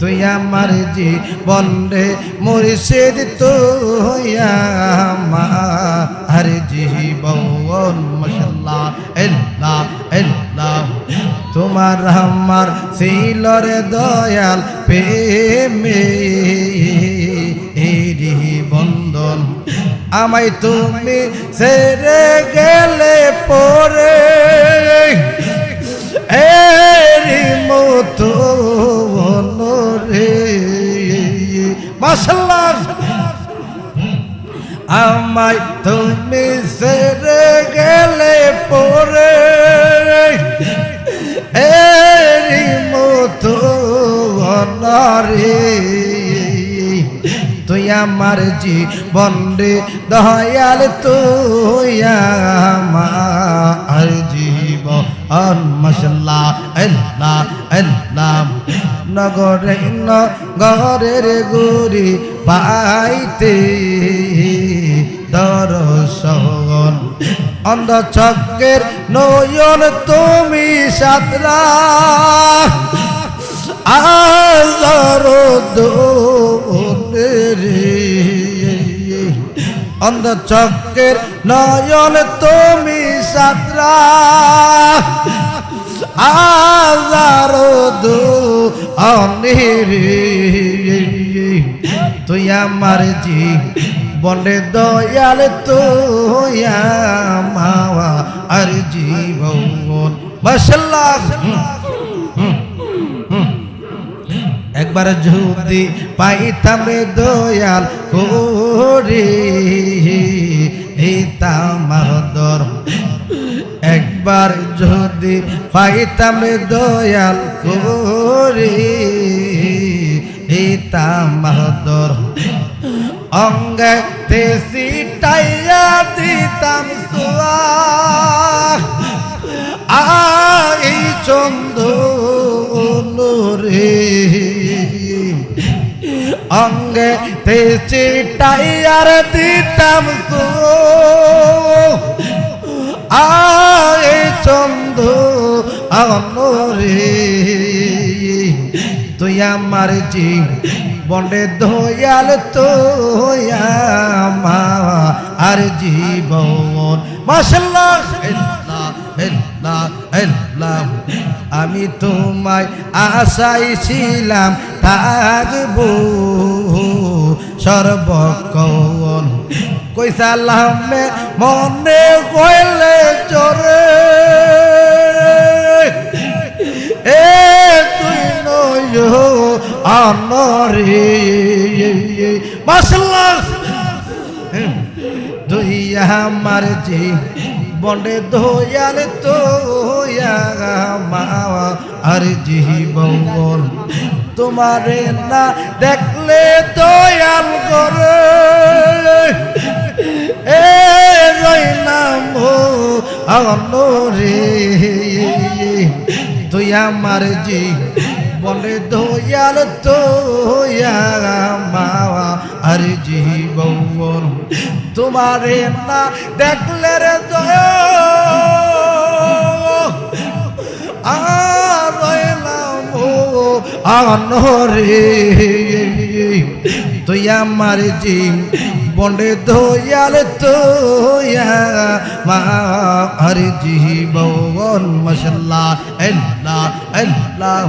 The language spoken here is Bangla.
তুই আমার জীবন রে মুর্শিদ, তুই আমার জীবন মশাল্লাহ এল্লাহ এল্লাহ তোমার আমার ছিল রে দয়াল প্রেমে বন্ধন। আমায় তুমি সেরে গেলে পরে এরি মতো আমায় তুমি সেরে গেলে পরে। এরি মতো রে তুই আমার জীবন রে দয়াল, তুই আমার জীবন মশলা আল্লাহ আল্লাহ। নগরে নগরের গুরি পাইতে দর্শন। অন্ধ চক্রের নয়ন তুমি সাতরা। আজার রে অন্ধ চক্রের নয়ন তুমি সাতরা। আজার দো তুই আমার জি বনে দয়াল, তুই মাওয়া আর জীবন। মাশাল্লাহ। একবার যদি পাইতাম রে দয়াল করে তামাদর একবার যদি পাইতাম দয়াল করে তামাদর অঙ্গে তেসি টাইয়া দিতাম সোয়া আই চন্দ্র রে অঙ্গে তেচি টাইয়ার দিতাম তো। আয় চন্দ্র রে তুই আমার জি বন্ডে দয়াল তো আর জীবন। মাসাল্লাহ আমি তোমায় আশাই ছিলাম থাকব। সর্বকন কইসালামে মনে কইলে চরে এ তুই নয় আনরে মাসাল্লাহ তুই আমার জি বন্ডে দয়াল তো মাওয়া আর জীবন তোমারে না দেখলে দয়াল করে। এ রইলাম রে তুই আমার বলে দয়াল তো মাওয়া আর জীবন তোমারে না দেখলে রে আনরে। তুই আমার জি বন্ডে দয়াল তো মা আর জীবন, মশাল্লাহ, আল্লাহ আল্লাহ।